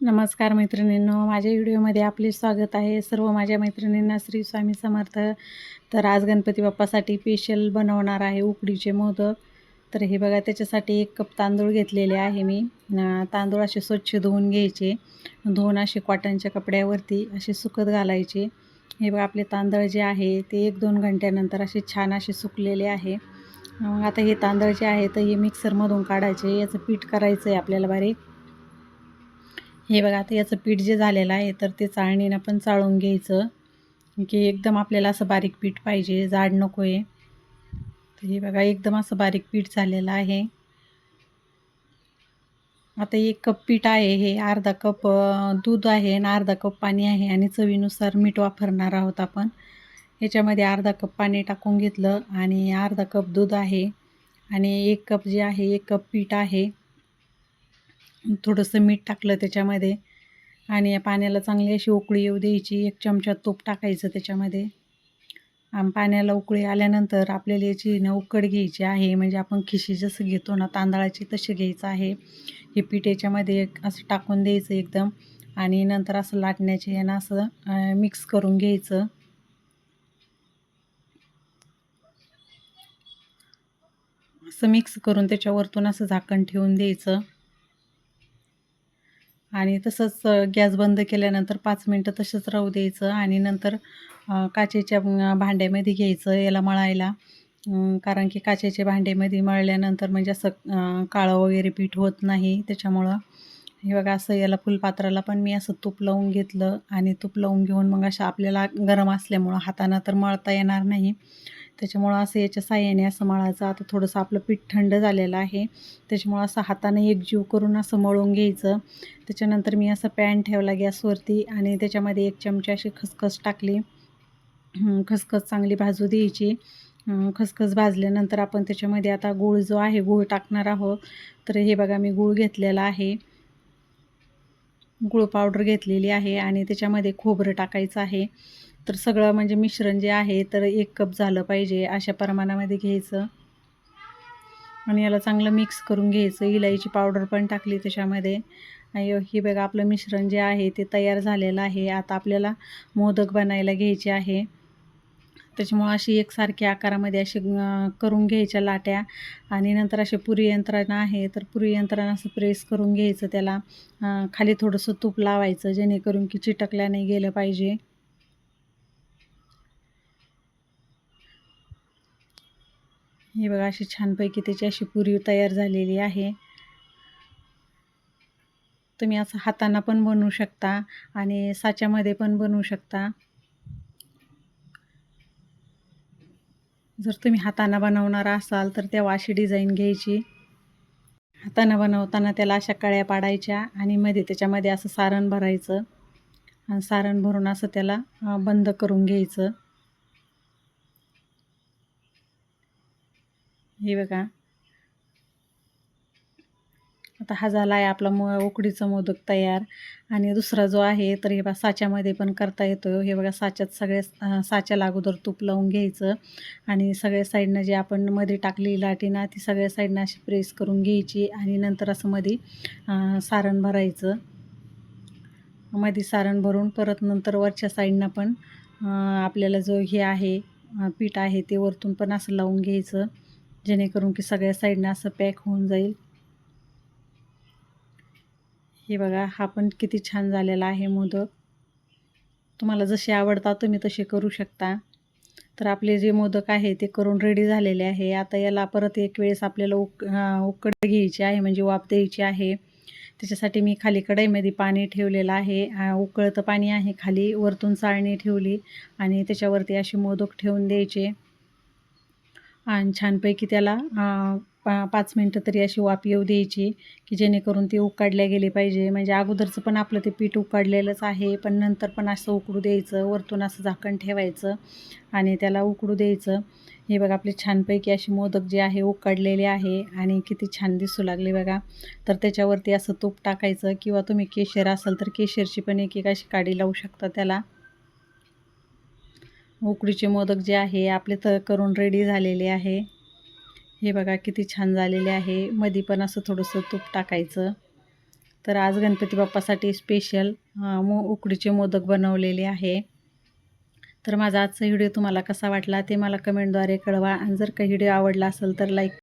नमस्कार मैत्रिणींनो माझ्या व्हिडिओमध्ये आपले स्वागत आहे. सर्व माझ्या मैत्रिणींना श्री स्वामी समर्थ. तर आज गणपती बाप्पासाठी स्पेशल बनवणार आहे उकडीचे मोदक. तर हे बघा त्याच्यासाठी एक कप तांदूळ घेतलेले आहे मी. तांदूळ असे स्वच्छ धुवून घ्यायचे. धुवून असे कॉटनच्या कपड्यावरती असे सुकत घालायचे. हे बघा आपले तांदळ जे आहे ते एक दोन घंट्यानंतर असे छान असे सुकलेले आहे. मग आता हे तांदळ जे आहे तर हे मिक्सरमधून काढायचे. याचं पीठ करायचं आहे आपल्याला बारीक. हे बघा आता याचं पीठ जे झालेलं आहे तर ते चाळणीनं पण चाळून घ्यायचं. की एकदम आपल्याला असं बारीक पीठ पाहिजे जाड नको आहे तर हे बघा एकदम असं बारीक पीठ झालेलं आहे. आता एक कप पीठ आहे हे अर्धा कप दूध आहे आणि अर्धा कप पाणी आहे आणि चवीनुसार मीठ वापरणार आहोत आपण. याच्यामध्ये अर्धा कप पाणी टाकून घेतलं आणि अर्धा कप दूध आहे. आणि एक कप जे आहे एक कप पीठ आहे. थोडंसं मीठ टाकलं त्याच्यामध्ये. आणि या पाण्याला चांगली अशी उकळी येऊ द्यायची. एक चमचा तूप टाकायचं त्याच्यामध्ये. आणि पाण्याला उकळी आल्यानंतर आपल्याला याची ना उकड घ्यायची आहे. म्हणजे आपण खिशी जसं घेतो ना तांदळाची तशी घ्यायचं आहे. हे पीठ याच्यामध्ये एक असं टाकून द्यायचं एकदम. आणि नंतर असं लाटण्याचे यानं असं मिक्स करून घ्यायचं. असं मिक्स करून त्याच्यावरतून असं झाकण ठेवून द्यायचं. आणि तसंच गॅस बंद केल्यानंतर पाच मिनटं तसंच राहू द्यायचं आणि नंतर काचेच्या भांड्यामध्ये घ्यायचं याला मळायला. कारण की काचेच्या भांड्यामध्ये मळल्यानंतर म्हणजे असं काळं वगैरे पीठ होत नाही त्याच्यामुळं. हे बघा असं याला फुलपात्राला पण मी असं तूप लावून घेतलं आणि तूप लावून घेऊन मग असं आपल्याला गरम असल्यामुळं हातानं तर मळता येणार नाही. त्याच्यामुळं असं याच्या साह्याने असं मळायचं आता थोडंसं आपलं पीठ थंड झालेलं आहे. त्याच्यामुळं असं हाताने एकजीव करून असं मळून घ्यायचं. त्याच्यानंतर मी असं पॅन ठेवला गॅसवरती आणि त्याच्यामध्ये एक चमचे अशी खसखस टाकली. खसखस चांगली भाजू द्यायची. खसखस भाजल्यानंतर आपण त्याच्यामध्ये आता गूळ जो आहे गूळ टाकणार आहोत. तर हे बघा मी गूळ घेतलेला आहे. गुळ पावडर घेतलेली आहे आणि त्याच्यामध्ये खोबरं टाकायचं आहे. तर सगळं म्हणजे मिश्रण जे आहे तर एक कप झालं पाहिजे अशा प्रमाणामध्ये घ्यायचं. आणि याला चांगलं मिक्स करून घ्यायचं. इलायची पावडर पण टाकली त्याच्यामध्ये. आणि हे बघा आपलं मिश्रण जे आहे ते तयार झालेलं आहे. आता आपल्याला मोदक बनायला घ्यायचे आहे. त्याच्यामुळं अशी एकसारख्या आकारामध्ये अशी करून घ्यायच्या लाट्या. आणि नंतर असे पुरी यंत्रणा आहे तर पुरी यंत्रणा असं प्रेस करून घ्यायचं त्याला. खाली थोडंसं तूप लावायचं जेणेकरून की चिटकल्या नाही गेलं पाहिजे. हे बघा अशी छानपैकी त्याची अशी पुरी तयार झालेली आहे. तुम्ही असं हातांना पण बनवू शकता आणि साच्यामध्ये पण बनवू शकता. जर तुम्ही हातानं बनवणारा असाल तर तेव्हा अशी डिझाईन घ्यायची. हातानं बनवताना त्याला अशा कळ्या पाडायच्या आणि मध्ये त्याच्यामध्ये असं सारण भरायचं. आणि सारण भरून असं त्याला बंद करून घ्यायचं. हे बघा. आता हा झाला आहे आपला मो उकडीचं मोदक तयार. आणि दुसरा जो आहे तर हे बघा साच्यामध्ये पण करता येतो हे बघा साच्यात सगळे साच्याला अगोदर तूप लावून घ्यायचं. आणि सगळ्या साईडनं जे आपण मध्ये टाकली लाटी ना ती सगळ्या साईडनं अशी प्रेस करून घ्यायची. आणि नंतर असं मध्ये सारण भरायचं. मध्ये सारण भरून परत नंतर वरच्या साईडनं पण आपल्याला जो हे आहे पीठ आहे ते वरतून पण असं लावून घ्यायचं. जेणेकरून की सगळ्या साईडनं असं पॅक होऊन जाईल. हे बघा हा पण किती छान झालेला आहे मोदक. तुम्हाला जसे आवडतात तुम्ही तसे करू शकता. तर आपले जे मोदक आहे ते करून रेडी झालेले आहे. आता याला परत एक वेळेस आपल्याला उक उकड घ्यायची आहे म्हणजे वाफ द्यायची आहे. त्याच्यासाठी मी खाली कढईमध्ये पाणी ठेवलेलं आहे. उकळतं पाणी आहे खाली वरतून चाळणी ठेवली आणि त्याच्यावरती असे मोदक ठेवून द्यायचे. आणि छानपैकी त्याला पा पाच मिनटं तरी अशी वाफ येऊ द्यायची की जेणेकरून ते उकाडल्या गेले पाहिजे. म्हणजे अगोदरचं पण आपलं ते पीठ उकाडलेलंच आहे पण नंतर पण असं उकडू द्यायचं वरतून असं झाकण ठेवायचं आणि त्याला उकडू द्यायचं. हे बघा आपले छानपैकी असे मोदक जे आहे उकडलेले आहे आणि किती छान दिसू लागले बघा. तर त्याच्यावरती असं तूप टाकायचं किंवा तुम्ही केशर असाल तर केशरची पण एक एक अशी काडी लावू शकता त्याला. उकडीचे मोदक जे आहे आपले तर करून रेडी झालेले आहे. हे बघा किती छान झालेले आहे. मधी पण असं थोडंसं तूप टाकायचं. तर आज गणपती बाप्पासाठी स्पेशल मो उकडीचे मोदक बनवलेले आहे. तर माझा आजचा व्हिडिओ तुम्हाला कसा वाटला ते मला कमेंटद्वारे कळवा. आणि जर काही व्हिडिओ आवडला असेल तर लाईक